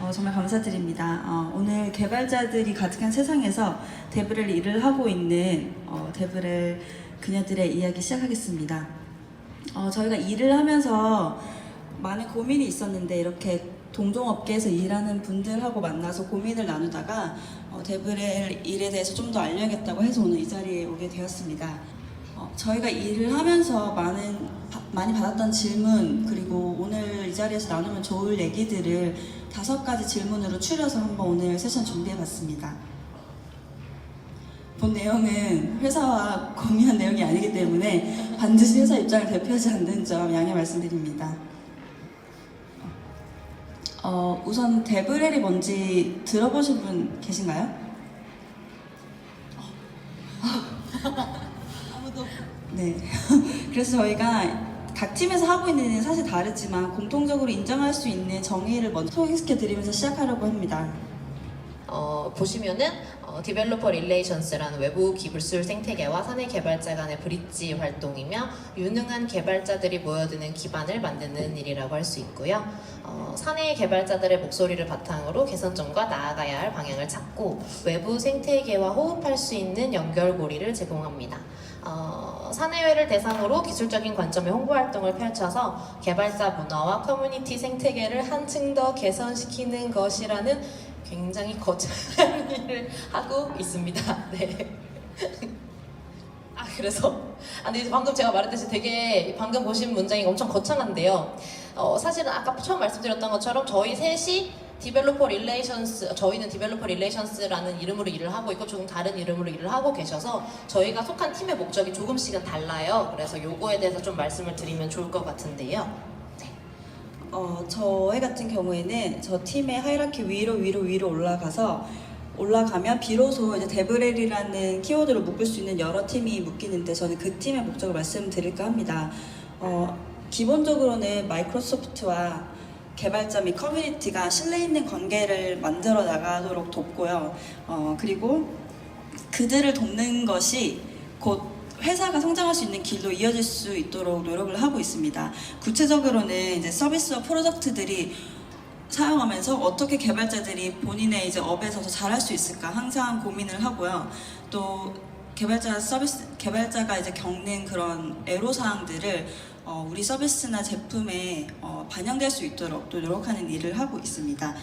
어, 정말 감사드립니다. 어, 오늘 개발자들이 가득한 세상에서 데브렐 일을 하고 있는 어, 데브렐 그녀들의 이야기 시작하겠습니다. 어, 저희가 일을 하면서 많은 고민이 있었는데 이렇게 동종업계에서 일하는 분들하고 만나서 고민을 나누다가 어, 데브렐 일에 대해서 좀 더 알려야겠다고 해서 오늘 이 자리에 오게 되었습니다. 어, 저희가 일을 하면서 많은 바- 많이 받았던 질문 그리고 오늘 이 자리에서 나누면 좋을 얘기들을 다섯 가지 질문으로 추려서 한번 오늘 세션 준비해봤습니다. 본 내용은 회사와 공유한 내용이 아니기 때문에 반드시 회사 입장을 대표하지 않는 점 양해 말씀드립니다. 어, 우선 데브렐이 뭔지 들어보신 분 계신가요? 네. 그래서 저희가 각 팀에서 하고 있는 일은 사실 다르지만 공통적으로 인정할 수 있는 정의를 먼저 소개시켜 드리면서 시작하려고 합니다. 어, 보시면은 어, 디벨로퍼 릴레이션스라는 외부 기술술 생태계와 사내 개발자 간의 브릿지 활동이며 유능한 개발자들이 모여드는 기반을 만드는 일이라고 할 수 있고요. 어, 사내 개발자들의 목소리를 바탕으로 개선점과 나아가야 할 방향을 찾고 외부 생태계와 호흡할 수 있는 연결고리를 제공합니다. 어, 사내외를 대상으로 기술적인 관점의 홍보 활동을 펼쳐서 개발자 문화와 커뮤니티 생태계를 한층 더 개선시키는 것이라는 굉장히 거창한 일을 하고 있습니다. 네. 아 그래서 아 근데 방금 제가 말했듯이 되게 방금 보신 문장이 엄청 거창한데요. 어, 사실은 아까 처음 말씀드렸던 것처럼 저희 셋이 디벨로퍼 릴레이션스 저희는 디벨로퍼 릴레이션스라는 이름으로 일을 하고 있고 조금 다른 이름으로 일을 하고 계셔서 저희가 속한 팀의 목적이 조금씩은 달라요. 그래서 요거에 대해서 좀 말씀을 드리면 좋을 것 같은데요. 어, 저희 같은 경우에는 저 팀의 하이라키 위로 위로 위로 올라가서 올라가면 비로소 이제 데브렐이라는 키워드로 묶을 수 있는 여러 팀이 묶이는데 저는 그 팀의 목적을 말씀드릴까 합니다. 어, 기본적으로는 마이크로소프트와 개발자 및 커뮤니티가 신뢰 있는 관계를 만들어 나가도록 돕고요. 어, 그리고 그들을 돕는 것이 곧 회사가 성장할 수 있는 길로 이어질 수 있도록 노력을 하고 있습니다. 구체적으로는 이제 서비스와 프로덕트들이 사용하면서 어떻게 개발자들이 본인의 이제 업에서 더 잘할 수 있을까 항상 고민을 하고요. 또 개발자 서비스 개발자가 이제 겪는 그런 애로 사항들을 어, 우리 서비스나 제품에 어, 반영될 수 있도록 또 노력하는 일을 하고 있습니다.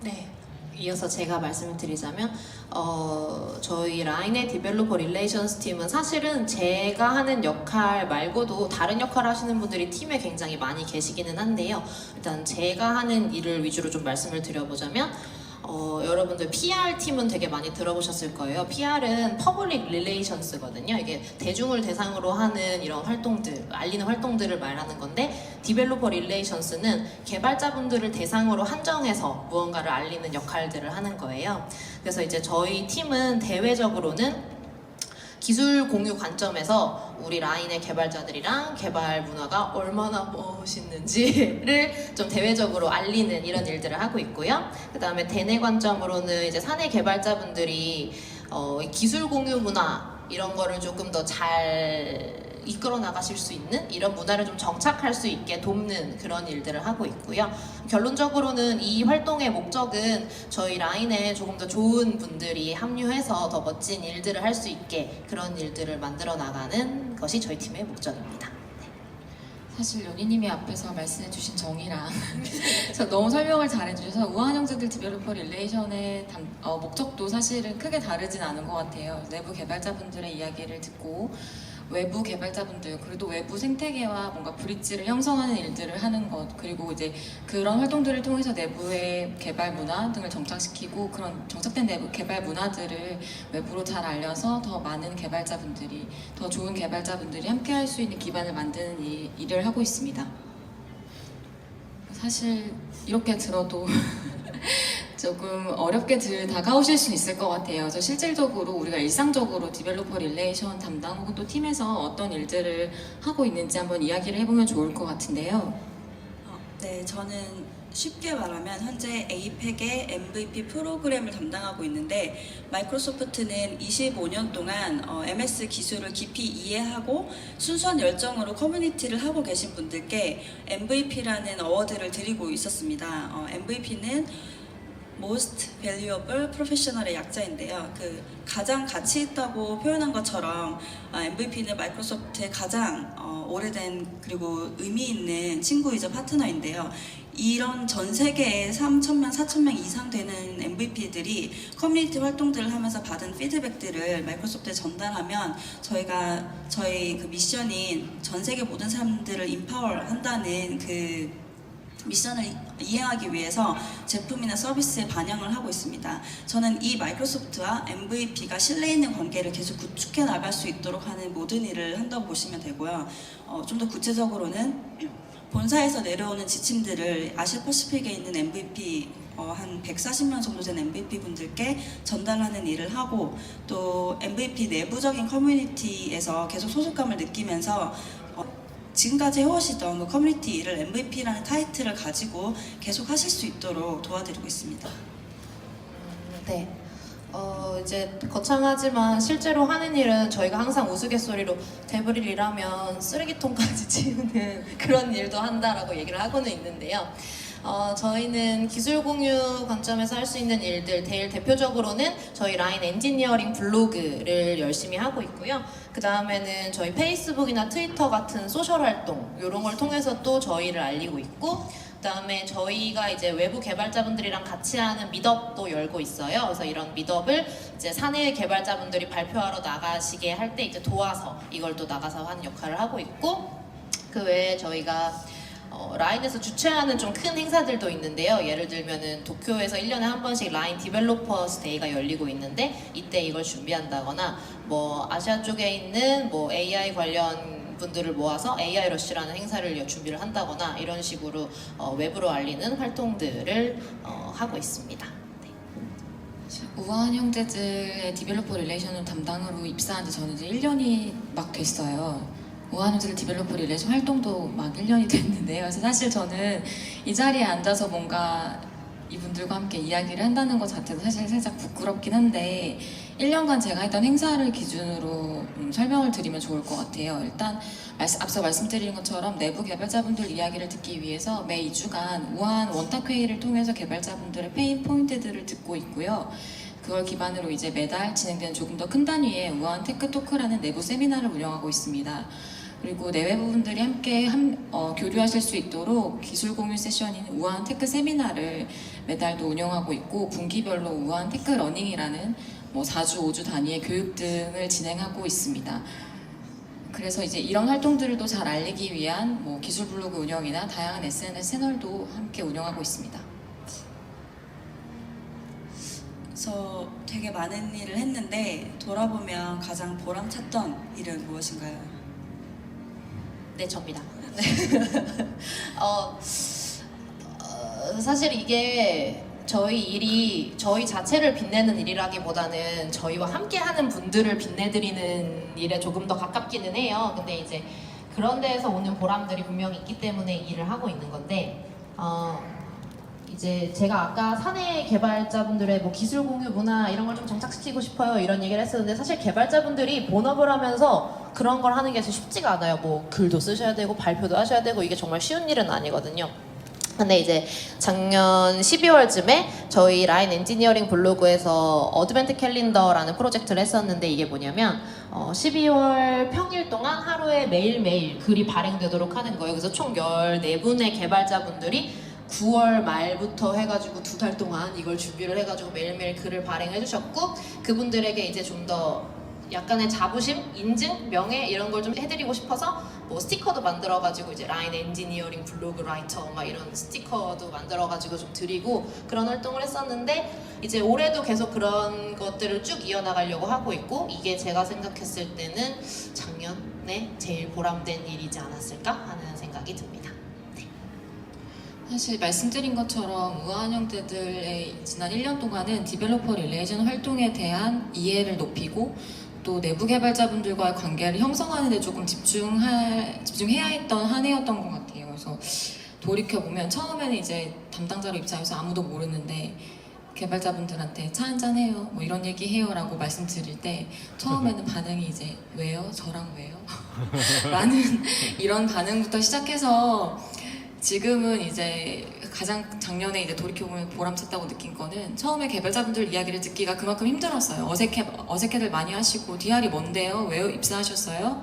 네. 이어서 제가 말씀을 드리자면 어, 저희 라인의 디벨로퍼 릴레이션스 팀은 사실은 제가 하는 역할 말고도 다른 역할을 하시는 분들이 팀에 굉장히 많이 계시기는 한데요. 일단 제가 하는 일을 위주로 좀 말씀을 드려보자면 어, 여러분들 PR 팀은 되게 많이 들어보셨을 거예요. PR은 퍼블릭 릴레이션스거든요. 이게 대중을 대상으로 하는 이런 활동들, 알리는 활동들을 말하는 건데 디벨로퍼 릴레이션스는 개발자분들을 대상으로 한정해서 무언가를 알리는 역할들을 하는 거예요. 그래서 이제 저희 팀은 대외적으로는 기술 공유 관점에서 우리 라인의 개발자들이랑 개발 문화가 얼마나 멋있는지를 좀 대외적으로 알리는 이런 일들을 하고 있고요. 그 다음에 대내 관점으로는 이제 사내 개발자분들이 어, 이 기술 공유 문화 이런 거를 조금 더 잘 이끌어 나가실 수 있는 이런 문화를 좀 정착할 수 있게 돕는 그런 일들을 하고 있고요. 결론적으로는 이 활동의 목적은 저희 라인에 조금 더 좋은 분들이 합류해서 더 멋진 일들을 할 수 있게 그런 일들을 만들어 나가는 것이 저희 팀의 목적입니다. 사실 연희님이 앞에서 말씀해주신 정의랑 저 너무 설명을 잘해주셔서 우한 형제들 디벨로퍼 릴레이션의 담- 어, 목적도 사실은 크게 다르진 않은 것 같아요. 내부 개발자분들의 이야기를 듣고 외부 개발자분들 그리고 외부 생태계와 뭔가 브릿지를 형성하는 일들을 하는 것 그리고 이제 그런 활동들을 통해서 내부의 개발 문화 등을 정착시키고 그런 정착된 내부 개발 문화들을 외부로 잘 알려서 더 많은 개발자분들이 더 좋은 개발자분들이 함께 할 수 있는 기반을 만드는 일, 일을 하고 있습니다. 사실 이렇게 들어도 조금 어렵게 들, 다가오실 수 있을 것 같아요. 저 실질적으로 우리가 일상적으로 디벨로퍼 릴레이션 담당 혹은 또 팀에서 어떤 일들을 하고 있는지 한번 이야기를 해보면 좋을 것 같은데요. 네, 저는 쉽게 말하면 현재 에이펙의 MVP 프로그램을 담당하고 있는데 마이크로소프트는 25년 동안 어, MS 기술을 깊이 이해하고 순수한 열정으로 커뮤니티를 하고 계신 분들께 MVP라는 어워드를 드리고 있었습니다. 어, MVP는 Most Valuable Professional의 약자인데요. 그 가장 가치 있다고 표현한 것처럼 MVP는 마이크로소프트의 가장 어, 오래된 그리고 의미 있는 친구이자 파트너인데요. 이런 전 세계에 3천명, 4천명 이상 되는 MVP들이 커뮤니티 활동들을 하면서 받은 피드백들을 마이크로소프트에 전달하면 저희가 저희 그 미션인 전 세계 모든 사람들을 인파워 한다는 그 미션을 이행하기 위해서 제품이나 서비스에 반영을 하고 있습니다. 저는 이 마이크로소프트와 MVP가 신뢰 있는 관계를 계속 구축해 나갈 수 있도록 하는 모든 일을 한다고 보시면 되고요. 어, 좀 더 구체적으로는 본사에서 내려오는 지침들을 아시아 퍼시픽에 있는 MVP 어, 한 140명 정도 된 MVP 분들께 전달하는 일을 하고 또 MVP 내부적인 커뮤니티에서 계속 소속감을 느끼면서 어, 지금까지 해오시던 그 커뮤니티 일을 MVP라는 타이틀을 가지고 계속 하실 수 있도록 도와드리고 있습니다. 네. 어, 이제 거창하지만 실제로 하는 일은 저희가 항상 우스갯소리로 데브릴 일하면 쓰레기통까지 치우는 그런 일도 한다라고 얘기를 하고는 있는데요. 어, 저희는 기술 공유 관점에서 할 수 있는 일들, 제일 대표적으로는 저희 라인 엔지니어링 블로그를 열심히 하고 있고요. 그 다음에는 저희 페이스북이나 트위터 같은 소셜 활동, 이런 걸 통해서 또 저희를 알리고 있고, 그다음에 저희가 이제 외부 개발자분들이랑 같이 하는 미덥도 열고 있어요. 그래서 이런 미덥을 이제 사내 개발자분들이 발표하러 나가시게 할 때 이제 도와서 이걸 또 나가서 하는 역할을 하고 있고 그 외에 저희가 어, 라인에서 주최하는 좀 큰 행사들도 있는데요. 예를 들면은 도쿄에서 1년에 한 번씩 라인 디벨로퍼스 데이가 열리고 있는데 이때 이걸 준비한다거나 뭐 아시아 쪽에 있는 뭐 AI 관련 분들을 모아서 AI 러쉬라는 행사를 준비를 한다거나 이런 식으로 어, 외부로 알리는 활동들을 어, 하고 있습니다. 네. 우아한 형제들의 디벨로퍼 릴레이션을 담당으로 입사한 지 저는 이제 1년이 막 됐어요. 형제들 디벨로퍼 릴레이션 활동도 막 1년이 됐는데요. 그래서 사실 저는 이 자리에 앉아서 뭔가 이분들과 함께 이야기를 한다는 것 자체도 사실 살짝 부끄럽긴 한데 1년간 제가 했던 행사를 기준으로 음, 설명을 드리면 좋을 것 같아요. 일단 말씀- 앞서 말씀드린 것처럼 내부 개발자분들 이야기를 듣기 위해서 매 2주간 우한 원탁 회의를 통해서 개발자분들의 페인 포인트들을 듣고 있고요. 그걸 기반으로 이제 매달 진행되는 조금 더 큰 단위의 우한 테크 토크라는 내부 세미나를 운영하고 있습니다. 그리고 내외부 분들이 함께 함- 어, 교류하실 수 있도록 기술 공유 세션인 우한 테크 세미나를 매달도 운영하고 있고 분기별로 우한 테크 러닝이라는 뭐 4주, 5주 단위의 교육 등을 진행하고 있습니다. 그래서 이제 이런 활동들을 또 잘 알리기 위한 뭐 기술 블로그 운영이나 다양한 SNS 채널도 함께 운영하고 있습니다. 그래서 되게 많은 일을 했는데 돌아보면 가장 보람찼던 일은 무엇인가요? 네, 접니다. 네. 어, 어, 사실 이게 저희 일이 저희 자체를 빛내는 일이라기보다는 저희와 함께하는 분들을 빛내드리는 일에 조금 더 가깝기는 해요. 근데 이제 그런 데에서 오는 보람들이 분명히 있기 때문에 이 일을 하고 있는 건데, 어, 이제 제가 아까 사내 개발자분들의 뭐 기술 공유 문화 이런 걸 좀 정착시키고 싶어요 이런 얘기를 했었는데 사실 개발자분들이 본업을 하면서 그런 걸 하는 게 쉽지가 않아요. 뭐 글도 쓰셔야 되고 발표도 하셔야 되고 이게 정말 쉬운 일은 아니거든요. 근데 이제 작년 12월쯤에 저희 라인 엔지니어링 블로그에서 어드벤트 캘린더라는 프로젝트를 했었는데 이게 뭐냐면 어 12월 평일 동안 하루에 매일매일 글이 발행되도록 하는 거예요. 그래서 총 14분의 개발자분들이 9월 말부터 해가지고 두 달 동안 이걸 준비를 해가지고 매일매일 글을 발행해 주셨고 그분들에게 이제 좀 더 약간의 자부심, 인증, 명예 이런 걸 좀 해드리고 싶어서 뭐 스티커도 만들어가지고 이제 라인 엔지니어링 블로그 라이터 막 이런 스티커도 만들어가지고 좀 드리고 그런 활동을 했었는데 이제 올해도 계속 그런 것들을 쭉 이어나가려고 하고 있고 이게 제가 생각했을 때는 작년에 제일 보람된 일이지 않았을까 하는 생각이 듭니다. 사실 말씀드린 것처럼 우아한 형제들의 지난 1년 동안은 디벨로퍼 릴레이션 활동에 대한 이해를 높이고 또 내부 개발자분들과의 관계를 형성하는 데 조금 집중할, 집중해야 했던 한 해였던 것 같아요. 그래서 돌이켜 보면 처음에는 이제 담당자로 입사해서 아무도 모르는데 개발자분들한테 차 한잔 해요, 뭐 이런 얘기 해요 라고 말씀드릴 때 처음에는 반응이 이제 왜요, 저랑 왜요, 라는 이런 반응부터 시작해서 지금은 이제 가장 작년에 이제 돌이켜 보면 보람찼다고 느낀 거는 처음에 개발자분들 이야기를 듣기가 그만큼 힘들었어요. 어색해 어색해들 많이 하시고 DR이 뭔데요? 왜 입사하셨어요?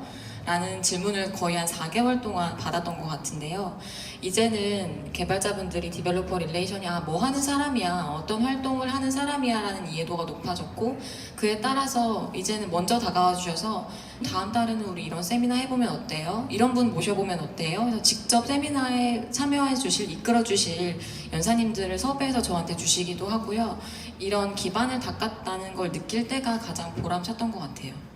라는 질문을 거의 한 4개월 동안 받았던 것 같은데요. 이제는 개발자분들이 디벨로퍼 릴레이션이 아, 뭐 하는 사람이야, 어떤 활동을 하는 사람이야 라는 이해도가 높아졌고 그에 따라서 이제는 먼저 다가와 주셔서 다음 달에는 우리 이런 세미나 해보면 어때요? 이런 분 모셔보면 어때요? 그래서 직접 세미나에 참여해 주실, 이끌어 주실 연사님들을 섭외해서 저한테 주시기도 하고요. 이런 기반을 닦았다는 걸 느낄 때가 가장 보람찼던 것 같아요.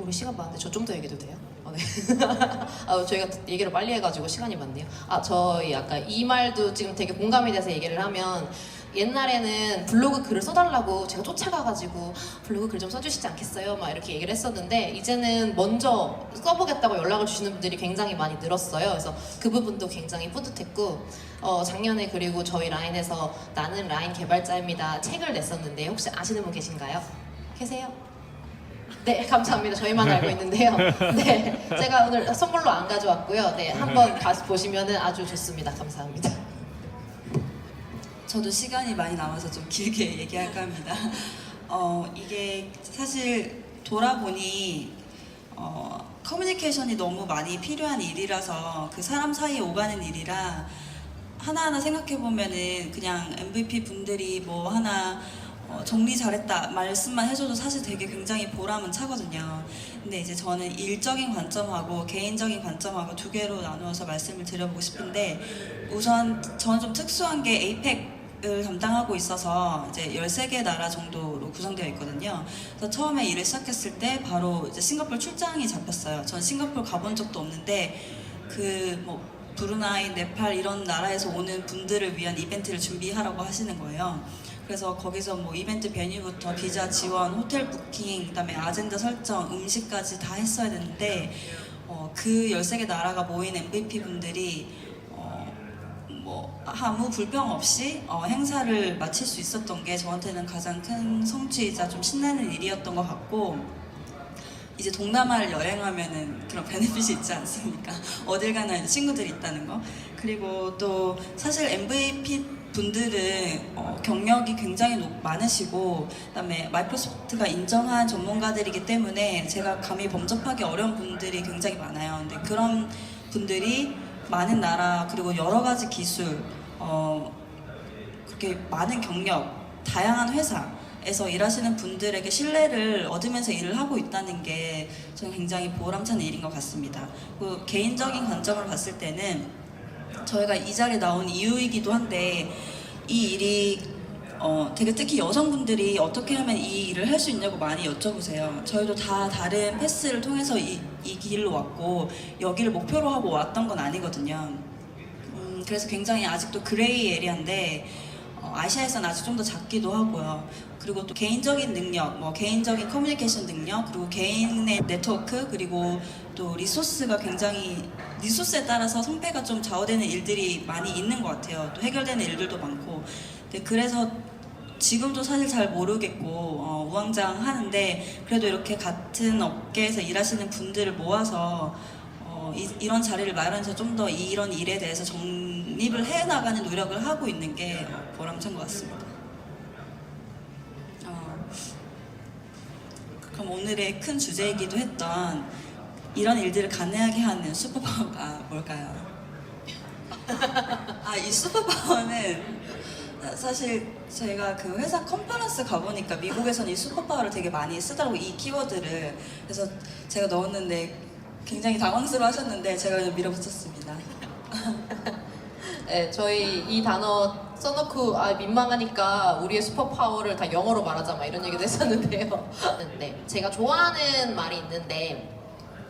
어, 우리 시간 많은데 저 좀 더 얘기도 돼요? 아, 네. 아, 저희가 얘기를 빨리 해가지고 시간이 많네요. 아, 저희 아까 이 말도 지금 되게 공감이 돼서 얘기를 하면 옛날에는 블로그 글을 써달라고 제가 쫓아가가지고 블로그 글 좀 써주시지 않겠어요? 막 이렇게 얘기를 했었는데 이제는 먼저 써보겠다고 연락을 주시는 분들이 굉장히 많이 늘었어요. 그래서 그 부분도 굉장히 뿌듯했고 어, 작년에 그리고 저희 라인에서 나는 라인 개발자입니다 책을 냈었는데 혹시 아시는 분 계신가요? 계세요? 네, 감사합니다. 저희만 알고 있는데요. 네, 제가 오늘 선물로 안 가져왔고요. 네, 한번 가서 보시면은 아주 좋습니다. 감사합니다. 저도 시간이 많이 남아서 좀 길게 얘기할까 합니다. 어, 이게 사실 돌아보니 어, 커뮤니케이션이 너무 많이 필요한 일이라서 그 사람 사이에 오가는 일이라 하나하나 생각해 보면은 그냥 MVP 분들이 뭐 하나 어, 정리 잘했다 말씀만 해줘도 사실 되게 굉장히 보람은 차거든요. 근데 이제 저는 일적인 관점하고 개인적인 관점하고 두 개로 나누어서 말씀을 드려보고 싶은데 우선 저는 좀 특수한 게 에이펙 을 담당하고 있어서 이제 13개 나라 정도로 구성되어 있거든요. 그래서 처음에 일을 시작했을 때 바로 이제 싱가포르 출장이 잡혔어요. 전 싱가포르 가본 적도 없는데 그뭐 브루나이, 네팔 이런 나라에서 오는 분들을 위한 이벤트를 준비하라고 하시는 거예요. 그래서 거기서 뭐 이벤트 베뉴부터 비자 지원, 호텔 부킹, 그다음에 아젠다 설정, 음식까지 다 했어야 되는데 어, 그 13개 나라가 모인 MVP 분들이 어, 뭐 아무 불평 없이 어, 행사를 마칠 수 있었던 게 저한테는 가장 큰 성취이자 좀 신나는 일이었던 것 같고 이제 동남아를 여행하면은 그런 베네핏이 있지 않습니까? 어딜 가나 친구들이 있다는 거. 그리고 또 사실 MVP 분들은 어, 경력이 굉장히 높- 많으시고 그다음에 마이크로소프트가 인정한 전문가들이기 때문에 제가 감히 범접하기 어려운 분들이 굉장히 많아요. 근데 그런 분들이 많은 나라 그리고 여러 가지 기술 어, 그렇게 많은 경력, 다양한 회사에서 일하시는 분들에게 신뢰를 얻으면서 일을 하고 있다는 게 저는 굉장히 보람찬 일인 것 같습니다. 그 개인적인 관점을 봤을 때는 저희가 이 자리에 나온 이유이기도 한데 이 일이 어, 되게 특히 여성분들이 어떻게 하면 이 일을 할 수 있냐고 많이 여쭤보세요. 저희도 다 다른 패스를 통해서 이, 이 길로 왔고 여기를 목표로 하고 왔던 건 아니거든요. 음, 그래서 굉장히 아직도 그레이 에리아인데 어, 아시아에서는 아직 좀 더 작기도 하고요. 그리고 또 개인적인 능력, 뭐 개인적인 커뮤니케이션 능력, 그리고 개인의 네트워크, 그리고 또 리소스가 굉장히 리소스에 따라서 성패가 좀 좌우되는 일들이 많이 있는 것 같아요. 또 해결되는 일들도 많고. 근데 그래서 지금도 사실 잘 모르겠고 어, 우왕좌왕 하는데 그래도 이렇게 같은 업계에서 일하시는 분들을 모아서 어, 이, 런 자리를 마련해서 좀 더 이런 일에 대해서 정립을 해 나가는 노력을 하고 있는 게 어, 보람찬 것 같습니다. 어, 그럼 오늘의 큰 주제이기도 했던 이런 일들을 가능하게 하는 슈퍼파워가 뭘까요? 아, 이 슈퍼파워는 사실 제가 그 회사 컨퍼런스 가보니까 미국에서는 이 슈퍼파워를 되게 많이 쓰더라고 이 키워드를 그래서 제가 넣었는데 굉장히 당황스러워 하셨는데 제가 그냥 밀어붙였습니다 네, 저희 이 단어 써놓고 아 민망하니까 우리의 슈퍼 파워를 다 영어로 말하자 막 이런 얘기도 했었는데요. 네, 제가 좋아하는 말이 있는데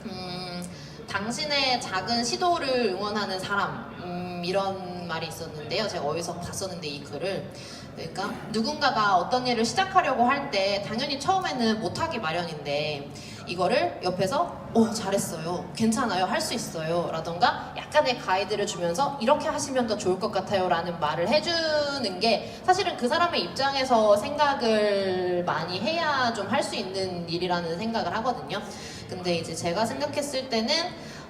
음, 당신의 작은 시도를 응원하는 사람 음, 이런 말이 있었는데요. 제가 어디서 봤었는데 이 글을 그러니까 누군가가 어떤 일을 시작하려고 할 때 당연히 처음에는 못하기 마련인데 이거를 옆에서 오 잘했어요. 괜찮아요. 할 수 있어요. 라던가 약간의 가이드를 주면서 이렇게 하시면 더 좋을 것 같아요. 라는 말을 해주는 게 사실은 그 사람의 입장에서 생각을 많이 해야 좀 할 수 있는 일이라는 생각을 하거든요. 근데 이제 제가 생각했을 때는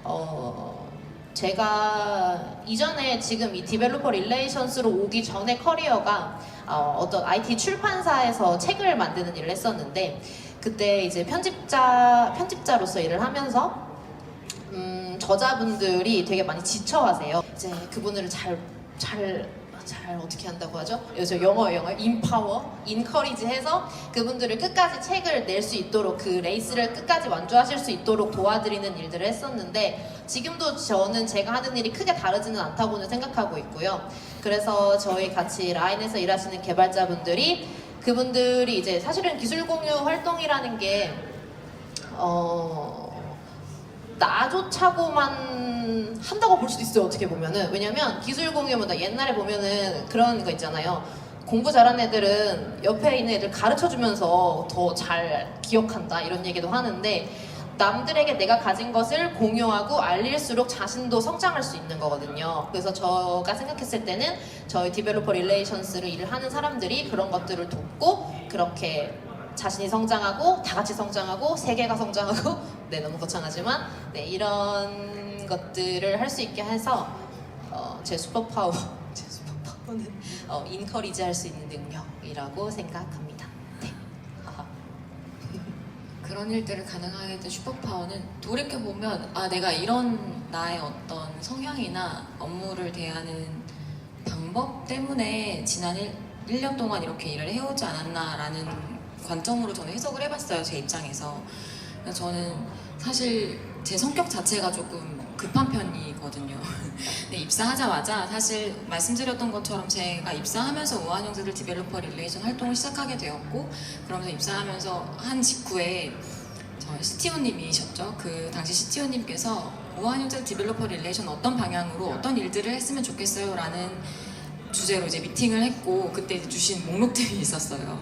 어 제가 이전에 지금 이 디벨로퍼 릴레이션스로 오기 전에 커리어가 어, 어떤 IT 출판사에서 책을 만드는 일을 했었는데 그때 이제 편집자 편집자로서 일을 하면서 음, 저자분들이 되게 많이 지쳐하세요. 이제 그분들을 잘 잘 잘 어떻게 한다고 하죠? 요즘 영어 영어 인파워, 인커리지 해서 그분들을 끝까지 책을 낼 수 있도록 그 레이스를 끝까지 완주하실 수 있도록 도와드리는 일들을 했었는데 지금도 저는 제가 하는 일이 크게 다르지는 않다고는 생각하고 있고요. 그래서 저희 같이 라인에서 일하시는 개발자분들이 그분들이 이제 사실은 기술 공유 활동이라는 게 어. 나조차고만 한다고 볼 수도 있어요 어떻게 보면은 왜냐면 기술 공유보다 옛날에 보면은 그런 거 있잖아요 공부 잘하는 애들은 옆에 있는 애들 가르쳐 주면서 더 잘 기억한다 이런 얘기도 하는데 남들에게 내가 가진 것을 공유하고 알릴수록 자신도 성장할 수 있는 거거든요. 그래서 저가 생각했을 때는 저희 디벨로퍼 릴레이션스를 일을 하는 사람들이 그런 것들을 돕고 그렇게 자신이 성장하고 다 같이 성장하고 세계가 성장하고 네 너무 거창하지만 네 이런 것들을 할 수 있게 해서 어, 제 슈퍼파워 제 슈퍼파워는 어, 인커리지 할 수 있는 능력이라고 생각합니다. 그런 일들을 가능하게 된 슈퍼파워는 돌이켜보면 아 내가 이런 나의 어떤 성향이나 업무를 대하는 방법 때문에 지난 1, 1년 동안 이렇게 일을 해오지 않았나라는 관점으로 저는 해석을 해봤어요 제 입장에서 저는 사실 제 성격 자체가 조금 급한 편이거든요 근데 입사하자마자 사실 말씀드렸던 것처럼 제가 입사하면서 우한 형제들 디벨로퍼 릴레이션 활동을 시작하게 되었고 그러면서 입사하면서 한 직후에 저희 CTO님이셨죠. 그 당시 CTO님께서 우한 형제들 디벨로퍼 릴레이션 어떤 방향으로 어떤 일들을 했으면 좋겠어요 라는 주제로 이제 미팅을 했고 그때 주신 목록들이 있었어요.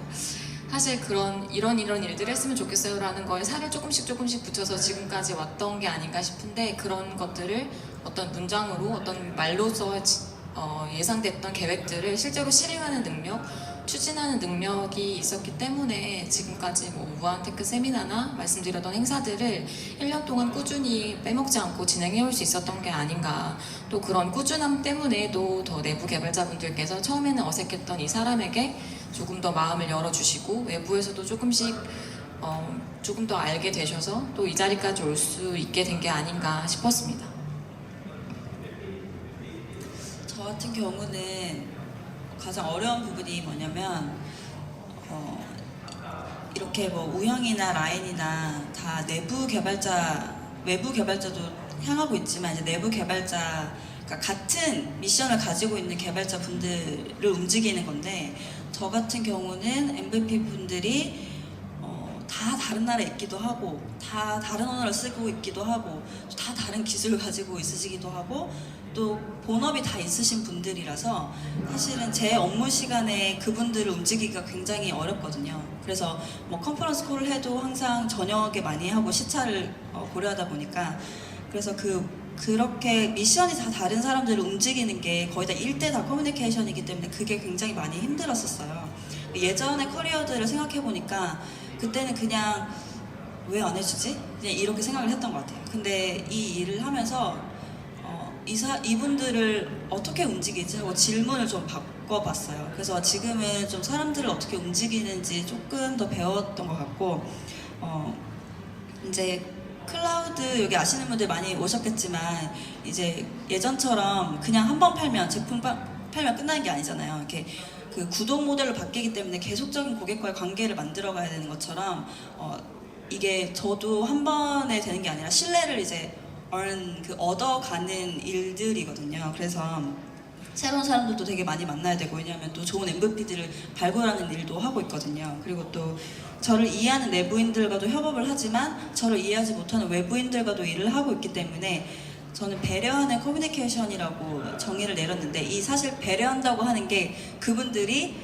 사실 그런 이런 이런 일들을 했으면 좋겠어요라는 거에 살을 조금씩 조금씩 붙여서 지금까지 왔던 게 아닌가 싶은데 그런 것들을 어떤 문장으로 어떤 말로서 지- 어, 예상됐던 계획들을 실제로 실행하는 능력, 추진하는 능력이 있었기 때문에 지금까지 뭐 우한테크 세미나나 말씀드렸던 행사들을 1년 동안 꾸준히 빼먹지 않고 진행해 올 수 있었던 게 아닌가. 또 그런 꾸준함 때문에도 더 내부 개발자분들께서 처음에는 어색했던 이 사람에게 조금 더 마음을 열어주시고 외부에서도 조금씩 어, 조금 더 알게 되셔서 또 이 자리까지 올 수 있게 된 게 아닌가 싶었습니다. 저 같은 경우는 가장 어려운 부분이 뭐냐면 어, 이렇게 뭐 우형이나 라인이나 다 내부 개발자 외부 개발자도 향하고 있지만 이제 내부 개발자 그러니까 같은 미션을 가지고 있는 개발자 분들을 움직이는 건데 저 같은 경우는 MVP 분들이 어, 다 다른 나라에 있기도 하고 다 다른 언어를 쓰고 있기도 하고 다 다른 기술을 가지고 있으시기도 하고 또 본업이 다 있으신 분들이라서 사실은 제 업무 시간에 그분들을 움직이기가 굉장히 어렵거든요. 그래서 뭐 컨퍼런스 콜을 해도 항상 저녁에 많이 하고 시차를 어, 고려하다 보니까 그래서 그 그렇게 미션이 다 다른 사람들을 움직이는 게 거의 다 1대 다 커뮤니케이션이기 때문에 그게 굉장히 많이 힘들었었어요. 예전의 커리어들을 생각해 보니까 그때는 그냥 왜 안 해주지? 그냥 이렇게 생각을 했던 것 같아요. 근데 이 일을 하면서 어, 이사, 이분들을 어떻게 움직이지 하고 질문을 좀 바꿔봤어요. 그래서 지금은 좀 사람들을 어떻게 움직이는지 조금 더 배웠던 것 같고, 어, 이제 클라우드 여기 아시는 분들 많이 오셨겠지만 이제 예전처럼 그냥 한 번 팔면 제품 파- 팔면 끝나는 게 아니잖아요. 이렇게 그 구독 모델로 바뀌기 때문에 계속적인 고객과의 관계를 만들어 가야 되는 것처럼 어, 이게 저도 한 번에 되는 게 아니라 신뢰를 이제 그 얻어가는 일들이거든요. 그래서 새로운 사람들도 되게 많이 만나야 되고 왜냐하면 또 좋은 MVP들을 발굴하는 일도 하고 있거든요. 그리고 또 저를 이해하는 내부인들과도 협업을 하지만 저를 이해하지 못하는 외부인들과도 일을 하고 있기 때문에 저는 배려하는 커뮤니케이션이라고 정의를 내렸는데 이 사실 배려한다고 하는 게 그분들이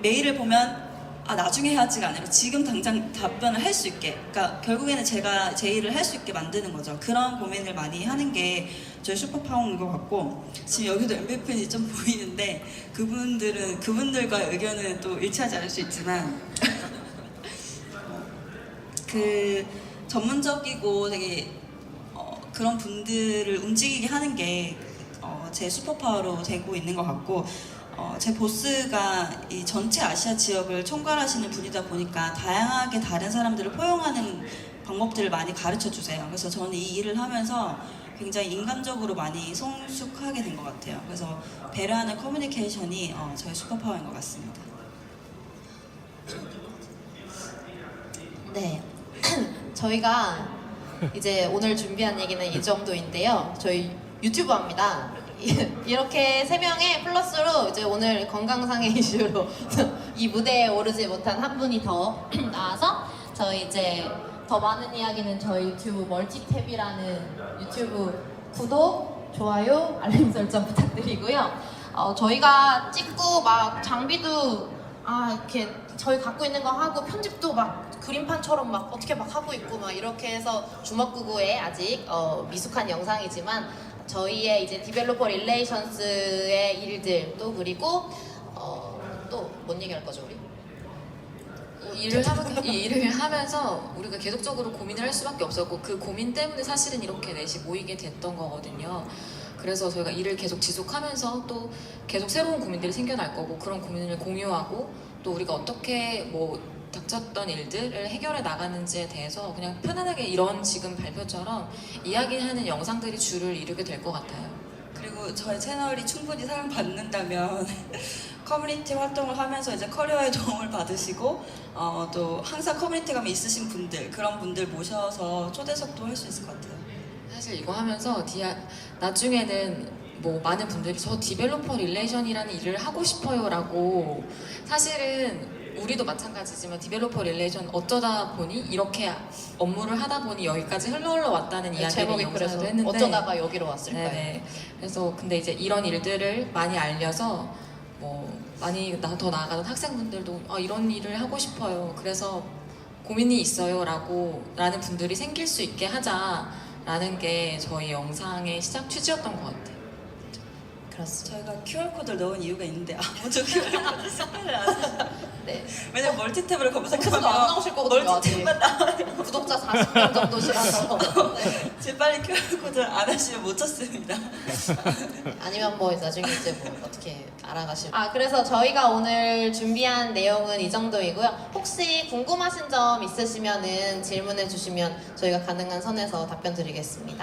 메일을 보면 아 나중에 해야지가 아니라 지금 당장 답변을 할 수 있게. 그러니까 결국에는 제가 제 일을 할 수 있게 만드는 거죠. 그런 고민을 많이 하는 게 저희 슈퍼파워인 것 같고 지금 여기도 MVP는 좀 보이는데 그분들은 그분들과의 의견은 또 일치하지 않을 수 있지만 그 전문적이고 되게 어, 그런 분들을 움직이게 하는 게 어, 제 슈퍼파워로 되고 있는 것 같고 어, 제 보스가 이 전체 아시아 지역을 총괄하시는 분이다 보니까 다양하게 다른 사람들을 포용하는 방법들을 많이 가르쳐 주세요. 그래서 저는 이 일을 하면서 굉장히 인간적으로 많이 성숙하게 된 것 같아요. 그래서 배려하는 커뮤니케이션이 어, 저의 슈퍼파워인 것 같습니다. 네. 저희가 이제 오늘 준비한 얘기는 이 정도인데요. 저희 유튜버입니다. 이렇게 세 명의 플러스로 이제 오늘 건강상의 이슈로 이 무대에 오르지 못한 한 분이 더 나와서 저희 이제 더 많은 이야기는 저희 유튜브 멀티탭이라는 유튜브 구독, 좋아요, 알림 설정 부탁드리고요. 어, 저희가 찍고 막 장비도 아 이렇게 저희 갖고 있는 거 하고 편집도 막 그림판처럼 막 어떻게 막 하고 있고 막 이렇게 해서 주먹구구의 아직 어, 미숙한 영상이지만 저희의 이제 디벨로퍼 릴레이션스의 일들 또 그리고 어, 또 뭔 얘기할 거죠 우리? 이 일을 하면 이 일을 하면서 우리가 계속적으로 고민을 할 수밖에 없었고 그 고민 때문에 사실은 이렇게 넷이 모이게 됐던 거거든요. 그래서 저희가 일을 계속 지속하면서 또 계속 새로운 고민들이 생겨날 거고 그런 고민을 공유하고 또 우리가 어떻게 뭐 닥쳤던 일들을 해결해 나가는지에 대해서 그냥 편안하게 이런 지금 발표처럼 이야기하는 영상들이 주를 이루게 될 것 같아요. 그리고 저희 채널이 충분히 사랑받는다면 커뮤니티 활동을 하면서 이제 커리어에 도움을 받으시고 어, 또 항상 커뮤니티감이 있으신 분들 그런 분들 모셔서 초대석도 할 수 있을 것 같아요. 사실 이거 하면서 디아, 나중에는 뭐 많은 분들이 저 디벨로퍼 릴레이션이라는 일을 하고 싶어요라고 사실은 우리도 마찬가지지만 디벨로퍼 릴레이션 어쩌다 보니 이렇게 업무를 하다 보니 여기까지 흘러 흘러 왔다는 이야기를 제목이 그래서 했는데 어쩌다가 여기로 왔을까요? 네네. 그래서 근데 이제 이런 일들을 많이 알려서 뭐 많이 나, 더 나아가는 학생분들도 아, 이런 일을 하고 싶어요. 그래서 고민이 있어요라고 라는 분들이 생길 수 있게 하자라는 게 저희 영상의 시작 취지였던 것 같아요. 그렇습니다. 저희가 QR 코드를 넣은 이유가 있는데 아무도 QR 코드 스캔을 안 해요. 네. 왜냐면 멀티탭으로 검색하면 안 나오실 거거든요. 멀티탭만 나와요. 구독자 40명 정도시라서 네. 지금 빨리 QR 코드를 안 하시면 못 찾습니다. 아니면 뭐 나중에 이제 뭐 어떻게 알아가실 아 그래서 저희가 오늘 준비한 내용은 이 정도이고요 혹시 궁금하신 점 있으시면은 질문해 주시면 저희가 가능한 선에서 답변 드리겠습니다